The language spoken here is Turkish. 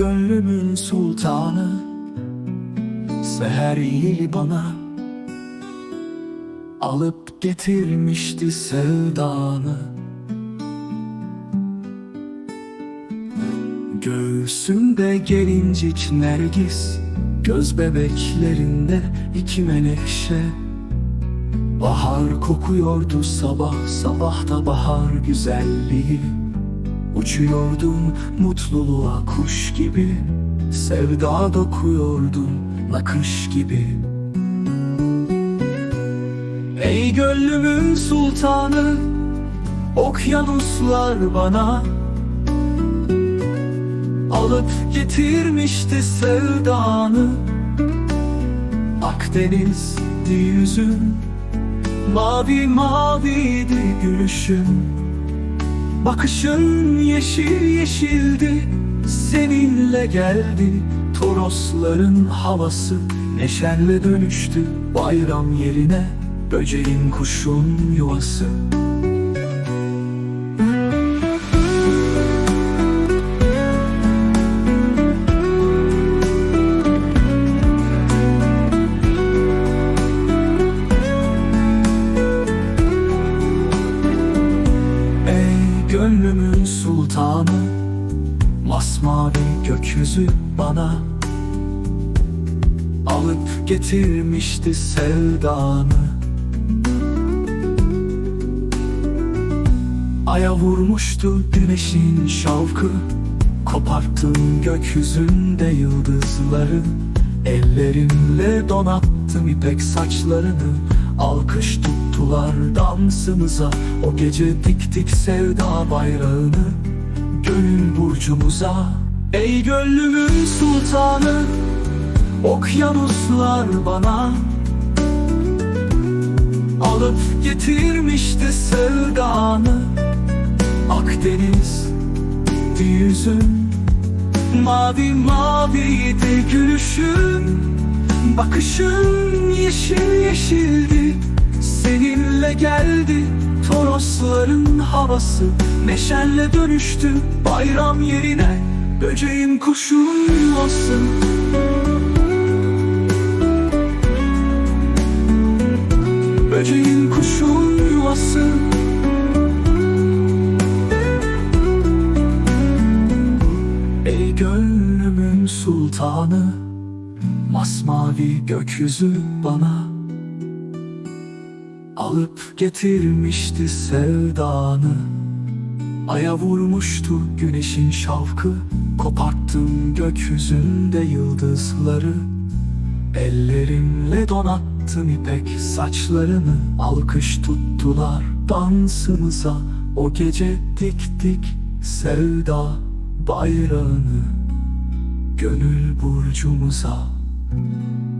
Gönlümün sultanı. Seher iyi bana Alıp getirmişti sevdanı. Göğsümde gelincik nergis Göz bebeklerinde iki menekşe. Bahar kokuyordu sabah sabahta bahar güzelliği Uçuyordum mutluluğa kuş gibi Sevda dokuyordum nakış gibi. Ey gönlümün sultanı Okyanuslar bana. Alıp getirmişti sevdanı. Akdeniz'di yüzün Mavi maviydi gülüşün Bakışın yeşil yeşildi Seninle geldi. Torosların havası Neşenle dönüştü bayram yerine Böceğin kuşun yuvası gönlümün sultanı Masmavi gökyüzü bana Alıp getirmişti sevdanı. Aya vurmuştu güneşin şavkı Koparttım gökyüzünde yıldızları. Ellerimle donattım ipek saçlarını Alkış tuttular dansımıza. O gece diktik sevda bayrağını Gönül burcumuza. Ey gönlümün sultanı Okyanuslar bana Alıp getirmişti sevdanı. Akdeniz yüzün Mavi maviydi gülüşün Bakışın yeşil yeşildi Seninle geldi Torosların havası Neşenle dönüştü bayram yerine Böceğin kuşun yuvası. Böceğin kuşun yuvası. Ey gönlümün sultanı Masmavi gökyüzü bana Alıp getirmişti sevdanı. Aya vurmuştu güneşin şavkı Koparttım gökyüzünde yıldızları. Ellerimle donattım ipek saçlarını Alkış tuttular dansımıza. O gece diktik sevda bayrağını Gönül burcumuza Thank you.